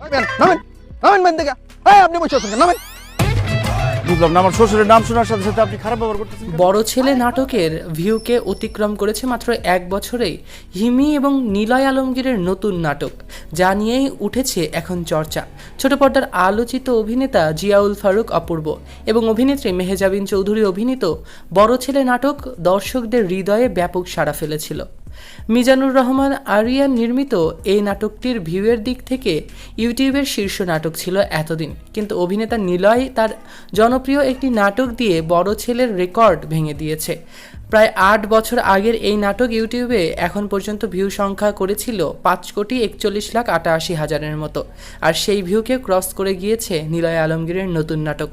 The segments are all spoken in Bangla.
নামেন নামেন নামেন থেকে হ্যাঁ আপনি বসে আছেন নামেন। বুঝলাম না আমার শ্বশুরের নাম শোনার সাথে সাথে আপনি খারাপ ব্যবহার করতেছেন বড় ছেলে নাটকের ভিউকে অতিক্রম করেছে মাত্র এক বছরেই হিমি এবং নিলয় আলমগীরের নতুন নাটক যা নিয়েই উঠেছে এখন চর্চা। ছোট পর্দার আলোচিত অভিনেতা জিয়াউল ফারুক অপূর্ব এবং অভিনেত্রী মেহেজাবিন চৌধুরী অভিনীত বড় ছেলে নাটক দর্শকদের হৃদয়ে ব্যাপক সাড়া ফেলেছিল। মিজানুর রহমান আরিয়ান নির্মিত এই নাটকটির ভিউয়ের দিক থেকে ইউটিউবের শীর্ষ নাটক ছিল এতদিন। কিন্তু অভিনেতা নিলয় তার জনপ্রিয় একটি নাটক দিয়ে বড় ছেলের রেকর্ড ভেঙে দিয়েছে। প্রায় আট বছর আগের এই নাটক ইউটিউবে এখন পর্যন্ত ভিউ সংখ্যা করেছিল পাঁচ কোটি একচল্লিশ লাখ আটাশি হাজারের মতো। আর সেই ভিউকে ক্রস করে গিয়েছে নিলয় আলমগীরের নতুন নাটক।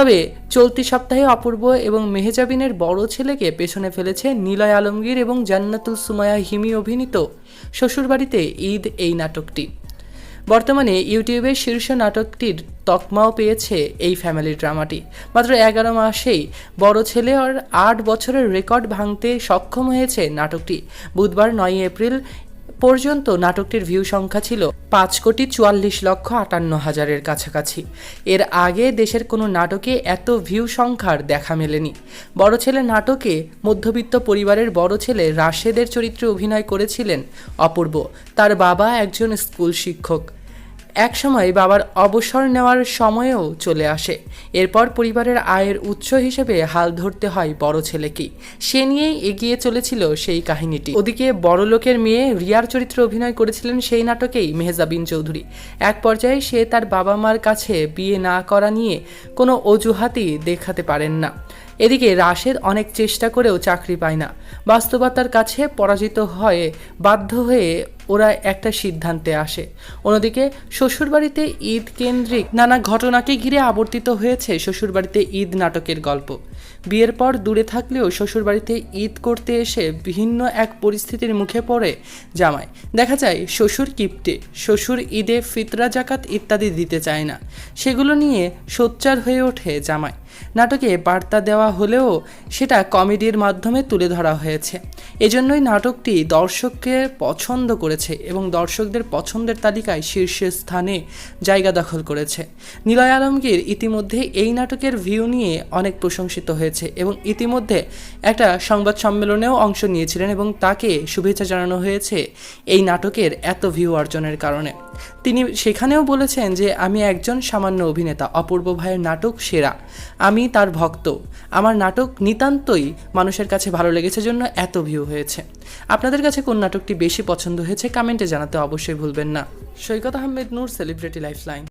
তবে চলতি সপ্তাহে অপূর্ব এবং মেহেজাবিনের বড় ছেলেকে পেছনে ফেলেছে নিলয় আলমগীর এবং জান্নাতুল সুমায়া হিমি অভিনীত শ্বশুরবাড়িতে ঈদ এই নাটকটি। বর্তমানে ইউটিউবের শীর্ষ নাটকটির তকমাও পেয়েছে এই ফ্যামিলি ড্রামাটি। মাত্র এগারো মাসেই বড় ছেলে আর আট বছরের রেকর্ড ভাঙতে সক্ষম হয়েছে নাটকটি। বুধবার নয় এপ্রিল পর্যন্ত নাটকটির ভিউ সংখ্যা ছিল পাঁচ কোটি চুয়াল্লিশ লক্ষ আটান্ন হাজারের কাছাকাছি। এর আগে দেশের কোনো নাটকে এত ভিউ সংখ্যার দেখা মেলেনি। বড় ছেলে নাটকে মধ্যবিত্ত পরিবারের বড় ছেলে রাশেদের চরিত্রে অভিনয় করেছিলেন অপূর্ব। তার বাবা একজন স্কুল শিক্ষক। একসময় বাবার অবসর নেওয়ার সময়ও চলে আসে। এরপর পরিবারের আয়ের উৎস হিসেবে হাল ধরতে হয় বড় ছেলেকেই সে নিয়েই এগিয়ে চলেছিল সেই কাহিনীটি। ওদিকে বড় লোকের মেয়ে রিয়ার চরিত্রে অভিনয় করেছিলেন সেই নাটকেই মেহজাবিন চৌধুরী। এক পর্যায়ে সে তার বাবা মার কাছে বিয়ে না করা নিয়ে কোনো অজুহাতই দেখাতে পারেন না। এদিকে রাশেদ অনেক চেষ্টা করেও চাকরি পায় না। বাস্তবতার কাছে পরাজিত হয়ে বাধ্য হয়ে ওরা একটা সিদ্ধান্তে আসে। অন্যদিকে শ্বশুরবাড়িতে ঈদ কেন্দ্রিক নানা ঘটনাকে ঘিরে আবর্তিত হয়েছে শ্বশুরবাড়িতে ঈদ নাটকের গল্প। বিয়ের পর দূরে থাকলেও শ্বশুরবাড়িতে ঈদ করতে এসে ভিন্ন এক পরিস্থিতির মুখে পড়ে জামায় দেখা যায়, শ্বশুর কিপ্টে, শ্বশুর ঈদে ফিতরা, জাকাত ইত্যাদি দিতে চায় না। সেগুলো নিয়ে সোচ্চার হয়ে ওঠে জামাই। নাটকে বার্তা দেওয়া হলেও সেটা কমেডির মাধ্যমে তুলে ধরা হয়েছে। এজন্যই নাটকটি দর্শককে পছন্দ করেছে এবং দর্শকদের পছন্দের তালিকায় শীর্ষে স্থানে জায়গা দখল করেছে। নিলয় আলমগীর ইতিমধ্যে এই নাটকের ভিউ নিয়ে অনেক প্রশংসিত হয়েছে এবং ইতিমধ্যে একটা সংবাদ সম্মেলনেও অংশ নিয়েছিলেন এবং তাকে শুভেচ্ছা জানানো হয়েছে এই নাটকের এত ভিউ অর্জনের কারণে। তিনি সেখানেও বলেছেন যে, আমি একজন সামান্য অভিনেতা, অপূর্ব ভাইয়ের নাটক সেরা। আমি তার ভক্ত। আমার নাটক নিতান্তই মানুষের কাছে ভালো লেগেছে জন্য এত ভিউ হয়েছে। আপনাদের কাছে কোন নাটকটি বেশি পছন্দ হয়েছে কমেন্টে জানাতে অবশ্যই ভুলবেন না। Saikat Ahmed Noor celebrity lifeline